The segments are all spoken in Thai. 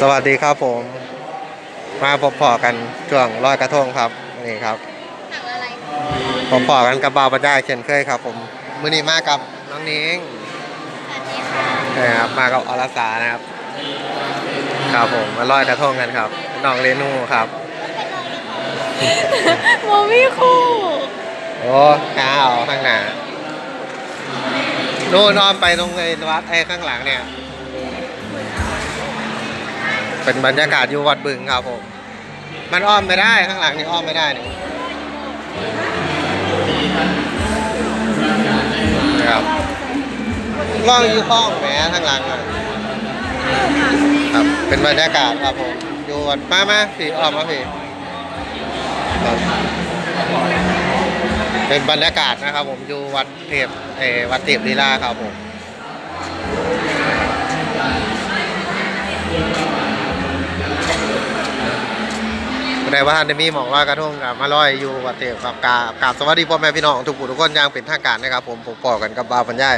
สวัสดีครับผม มาพบพอกันช่วงลอยกระทงครับนี่ครับหนังอะไรพบพอกันกับบ่าวปัญญาเช่นเคยครับผมมื้อนี้มากับน้องนิ้งสวัสดีค่ะนะครับมากับอรสานะครับครับผมมาลอยกระทงกันครับน้องเรนูครับโมมี่คู่โอ้ก้าวข้างหน้านู่นนอนไปตรงไอ้วัดไอ้ข้างหลังเนี่ย เป็นบรรยากาศอยู่วัดบึงครับผม มันอ้อมไม่ได้ข้างหลังนี่อ้อมไม่ได้นี่นะครับล่องอยู่ห้องแหมข้างหลังอะครับ เป็นบรรยากาศครับผมอยู่วัดมามาผีออกมาผีครับเป็นบรรยากาศนะครับ ผมอยู่วัดเทพเออวัดเทพลีลาครับผม ได้ว่าท่านได้มีหมองลอยกระทงกับมาลอยอยู่วัดเทพกับกาบกาบสวัสดีพ่อแม่พี่น้องทุกผู้ทุกคนอย่างเป็นทางการนะครับ ผมผมปอกันกับบาวปัญญา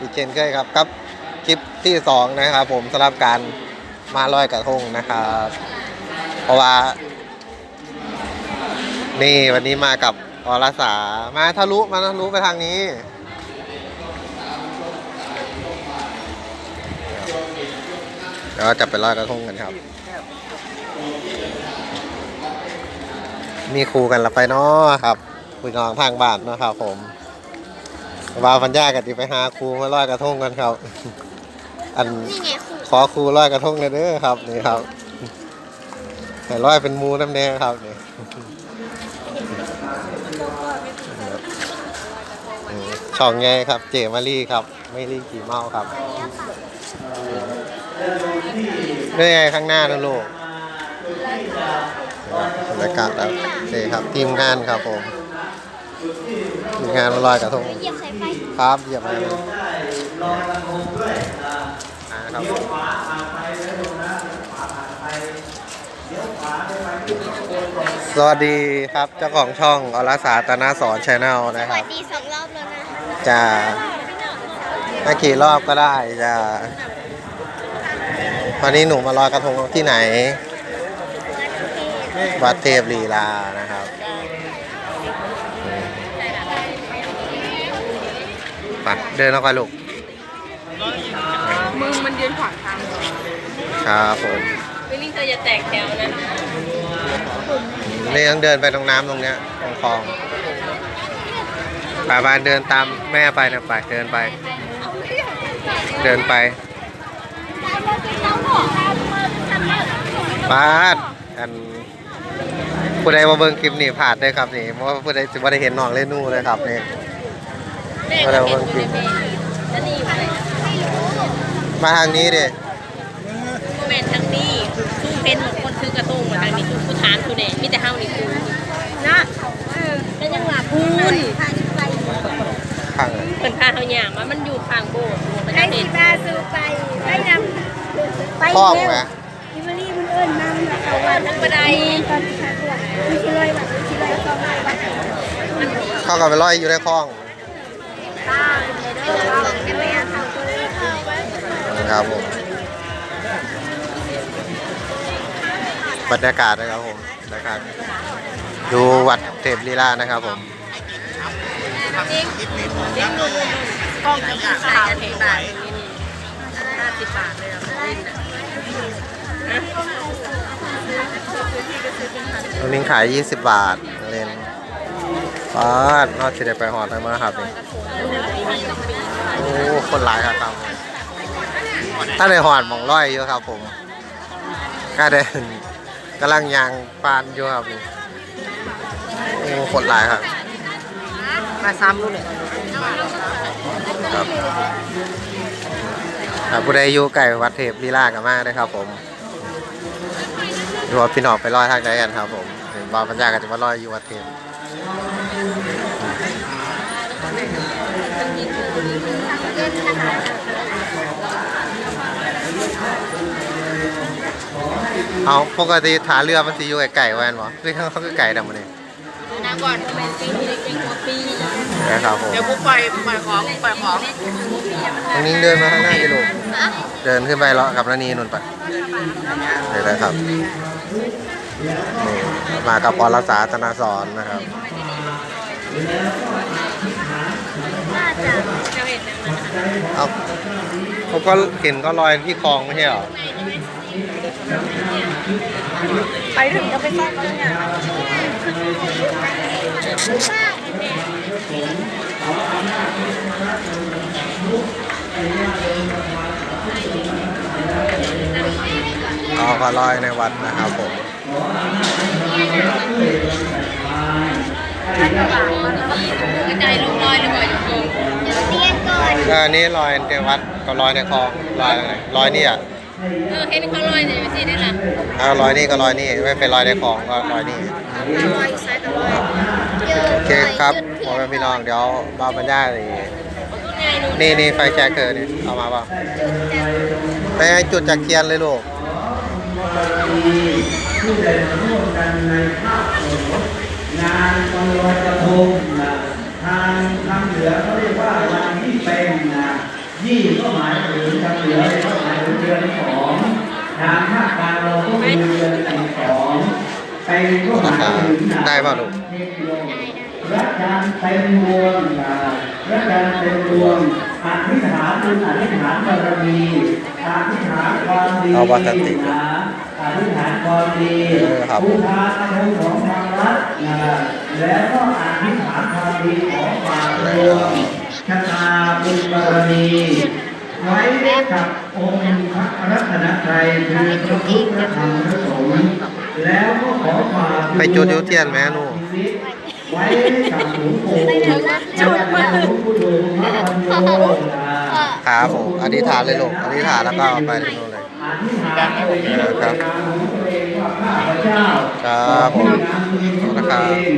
อีกเช่นเคยครับกับคลิปที่สองนะครับผมสำหรับการมาลอยกระทงนะครับเพราะว่า นี่วันนี้มากับอรสามาทะลุมาทะลุไปทางนี้เดี๋ยวจะไปลอยกระทงกันครับ มีครูกันละไปเนาะครับคุยน้องทางบ้านเนาะครับ ผมวาวพันยากันที่ไปหาครูมาลอยกระทงกันครับ อันนี่ไงคู่ขอครูลอยกระทงเลยเด้อครับนี่ครับแต่ลอยเป็นหมูน้ำแดงครับนี่อืมช่องไงครับ เจมารี่ครับไม่รีขี่เมาครับนี่ไงข้างหน้านะลูก บรรยากาศแล้วนี่ครับทีมงานครับผมทีมงานมาลอยกระทงเหยียบสายไฟครับเหยียบมาเลยอ่าครับสวัสดีครับเจ้าของช่องอรสาตนาสอนชาแนลนะสครัวับ สดีสองรอบแล้วนะจะถ้ากี่รอบก็ได้จะวันนี้หนูมาลอยกระทงที่ไหน วัดเทพลีลานะครับไปเดินออกไปลูกมึงมันยืนขวางทางครับผมวิลลี่เธอจะแตกแถวนะนี่ต้องเดินไปตรงน้ำตรงเนี้ยตรงคลองป่าบานเดินตามแม่ไปนะไปเดินไป เดินไปบาดอัน ผู้ใดมาเบิ่งคลิปนี่ผ่านได้ครับนี่เพราะว่าผู้ใดจะไม่ได้เห็นน้องเล่นนู่เลยครับนี่แม่ก็เห็นอยู่ในเมย์แล้วนี่อะไรมาทางนี้ดิโมเมนต์ทั้งนี้สู้เพนหมดคนคือกระตุ้งมาทางนี้คือผู้ทานคือแดงมีแต่เฮานี่คือนะเป็นยังหลับพูนข้างเป็นพาเฮาหยางมามันอยู่ข้างโบสถ์มันให้จะเห็สินบาสูไปไปนำไปคล้องเร็วไหมอิมลี่มันเอิ้นมามันเอาวันทั้งบันได เข้ากับไปลอยอยู่ในคลองตาเลยเด้อเราจะไปเอาเขาตัวนี้ครับผมบรรยากาศนะครับผมนะครับดูวัดเทพลีลานะครับผมกล้องจะขาวเห็นบาทนี่ห้าสิบบาทเลยอะวิ นอะตรงนี้ขาย 20 บาทเลนปาดนอกจากได้ไปหอดไปมาครับนี่โอ้คนหลายครับครับถ้าในหอดมองร้อยเยอะครับผมก็เดินกำลังยางปานอยู่ครับนี่โอ้คนหลายครับมาซ้ำรู้เลยครับผู้ใดอยู่ใกล้วัดเทพลีลากับมาได้ครับผม ดูว่าพี่น้องไปลอยทางใดกันครับผมบาวปัญญาก็จะมาลอยอยู่วัดเทพเอาปกติฐานเรือมันสิอยู่ไก่ๆแวนบ่คือเขาคือไก่ดำมันนี่น้ำก่อนโมเมนปีที่ได้เก่งกว่าปีนะครับผมเดี๋ยวกูปล่อยปล่อยของปล่อยของตรงนี้เดินมาข้างหน้ากิโลเดินขึ้นไปเลาะกับนานีนนท์ไปเลยนะครับ มากับปรสาธนาสอนนะครับน่าจะเจ้าเห็นนะมันเอ้าเขาก็เห็นก็ลอยที่คลองไม่ใช่เหรอ ไปถึงก็ไปซ่อนแล้วเนี่ย อ๋อก็ลอยในวัดนะครับผมกระจายลงลอยหรือปล่อยอยู่ตรงเดี๋ยวเรียนก่อนก็อันนี้ลอยในวัดก็ลอยในคลองลอยอะไรลอยนี่อะเออเห็นเขาลอยเนี่ยไปสิได้ละอ้าวลอยนี่ก็ลอยนี่ไม่เป็นลอยในคลองก็ลอยนี่ลอยซ้ายกับลอยเจอโอเคครับพ่อแม่พี่น้องเดี๋ยวบ้าบรรยายเลยต้นใหญ่หนูนี่นี่ไฟแช็กเธอนี่เอามาเปล่าไปให้จุดจากเทียนเลยลูก งานวันลอยกระทงนะทางทางเหนือเขาเรียกว่าวันที่เป็นนะยี่ก็หมายถึงทางเหนือก็หมายถึงเดือนสองทางภาคกลางเราก็คือเดือนสิบสองเป็นก็หมายถึงนะได้ป่ะลูกรัชกาลเต็มดวงนะ รัชกาลเต็มดวงอธิษฐานบุญอธิษฐานบารมีอธิษฐานความดีเอาวัตถุนะอธิษฐานความดีเออครับบูชาอาภรณ์ของทางรัฐนะแล้วก็อธิษฐานความดีของฝากดวงชะตาบุญบารมีไว้กับองค์พระรัตนตรัยคือพระพุทธพระธรรมพระสงฆ์แล้วก็ขอฝากไปจุดยูเทียนไหมหนู ไว้กับหลวงปู่จุดมาหลวงปู่ดูพระปัญโยนะครับผมอธิษฐานเลยลูกอธิษฐานแล้วก็เอาไปที่นู่นเลยอธิษฐานเอาเองว่าตัวเองว่าข้าพเจ้าครับผมขอนำบุญของตัวเอง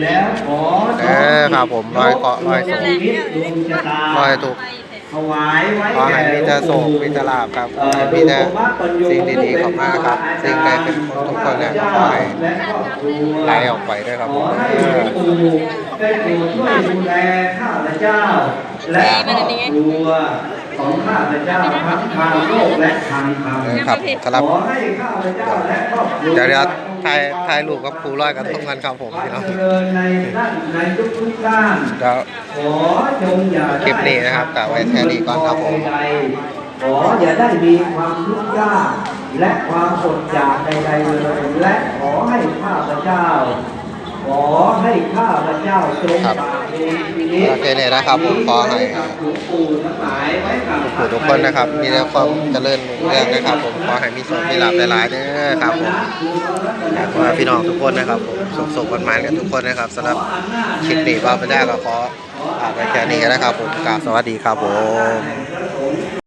แล้วขอเออครับผมร้อยเกาะร้อยสูงชีวิตดวงชะตาร้อยถูก ถวายไว้ขอให้มีแต่โศกมีแต่ลาภครับขอให้มีแต่สิ่งดีๆเข้ามาครับ สิ่งใดเป็นคนทุกคนเนี่ยขอให้ไหลออกไปด้วยครับขผอมให้หลวงปู่ได้โปรดช่วยดูแลข้าพเจ้า และครอบครัวของข้าพเจ้าทั้งทางโลกและทางธรรมเออครับสำหรับขอให้ข้าพเจ้าและครอบครัวเดี๋ยวเดี๋ยว ถ่ายถ่ายรูปกับครูร้อยกันทุกกันครับผมพี่น้องเจริญในด้านในทุกทุกๆด้านเดี๋ยวขอจงอย่าได้คลิปนี้นะครับกะไว้แค่นี้ก่อนครับผมใดๆขออย่าได้มีความทุกข์ยากและความอดอยากใดๆเลย และขอให้ข้าพเจ้า ขอให้ข้าพเจ้าจงครับฝากในชีวิตโอเคเนี่ยนะครับผมขอให้ไว้กับหลวงปู่ทั้งหลายไว้กับผู้ทุกคนนะครับ มีแต่ความเจริญรุ่งเรืองนะครับ ผมขอให้มีโชคมีลาภหลายๆเด้อครับผมขอให้พี่น้องทุกคนนะครับผมสุขสุขมันๆกันทุกคนนะครับสำหรับคลิปนี้ว่าไปได้ก็ขอฝากไว้แค่นี้นะครับ ผมกราบสวัสดีครับผม